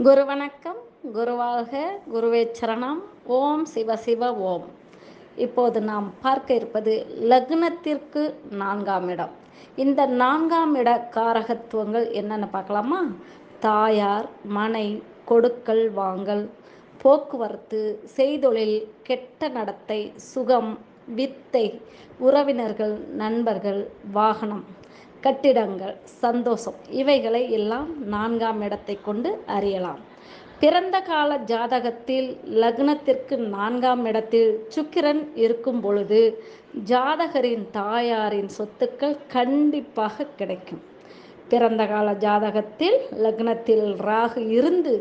குரு வணக்கம் குருவாக குருவே சரணம். ஓம் சிவ சிவ ஓம். இப்போது நாம் பார்க்க இருப்பது லக்னத்திற்கு நான்காம் இடம். இந்த நான்காம் இட காரகத்துவங்கள் என்னென்னு பார்க்கலாமா? தாயார் மனை கொடுக்கல் வாங்கல் போக்குவரத்து செய்தொழில் கெட்ட நடத்தை சுகம் வித்தை உறவினர்கள் நண்பர்கள் வாகனம். கட்டிடங்கள் சந்தோஷம் இவைகளை எல்லாம் நான்காம் இடத்தை கொண்டு அறியலாம். பிறந்த கால ஜாதகத்தில் லக்னத்திற்கு நான்காம் இடத்தில் சுக்கிரன் இருக்கும் பொழுது ஜாதகரின் தாயாரின் சொத்துக்கள் கண்டிப்பாக கிடைக்கும். பிறந்த கால ஜாதகத்தில் லக்னத்தில் ராகு இருந்து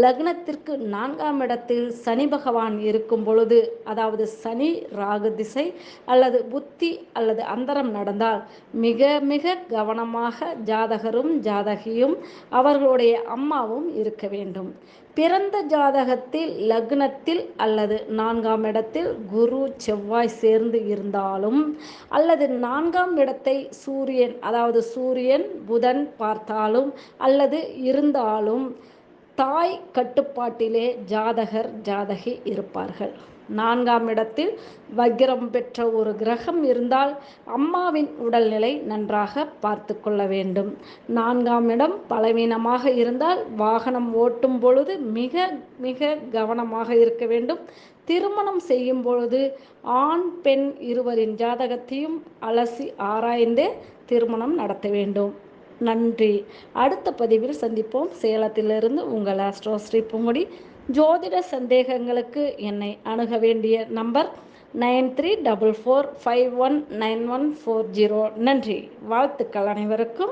லக்னத்திற்கு நான்காம் இடத்தில் சனி பகவான் இருக்கும் பொழுது அதாவது சனி ராகு திசை அல்லது புத்தி அல்லது அந்தரம் நடந்தால் மிக மிக கவனமாக ஜாதகரும் ஜாதகியும் அவர்களுடைய அம்மாவும் இருக்க வேண்டும். பிறந்த ஜாதகத்தில் லக்னத்தில் அல்லது நான்காம் இடத்தில் குரு செவ்வாய் சேர்ந்து இருந்தாலும் அல்லது நான்காம் இடத்தை சூரியன் அதாவது சூரியன் புதன் பார்த்தாலும் அல்லது இருந்தாலும் தாய் கட்டுப்பாட்டிலே ஜாதகர் ஜாதகி இருப்பார்கள். நான்காம் இடத்தில் வக்கிரம் பெற்ற ஒரு கிரகம் இருந்தால் அம்மாவின் உடல்நிலை நன்றாக பார்த்து கொள்ள வேண்டும். நான்காம் இடம் பலவீனமாக இருந்தால் வாகனம் ஓட்டும் பொழுது மிக மிக கவனமாக இருக்க வேண்டும். திருமணம் செய்யும் பொழுது ஆண் பெண் இருவரின் ஜாதகத்தையும் அலசி ஆராய்ந்தே திருமணம் நடத்த வேண்டும். நன்றி. அடுத்த பதிவில் சந்திப்போம். சேலத்திலிருந்து உங்கள் ஆஸ்ட்ரோ ஸ்ரீ பூங்குடி. ஜோதிட சந்தேகங்களுக்கு என்னை அணுக வேண்டிய number nine three double four five one nine one four zero. நன்றி. வாழ்த்துக்கள் அனைவருக்கும்.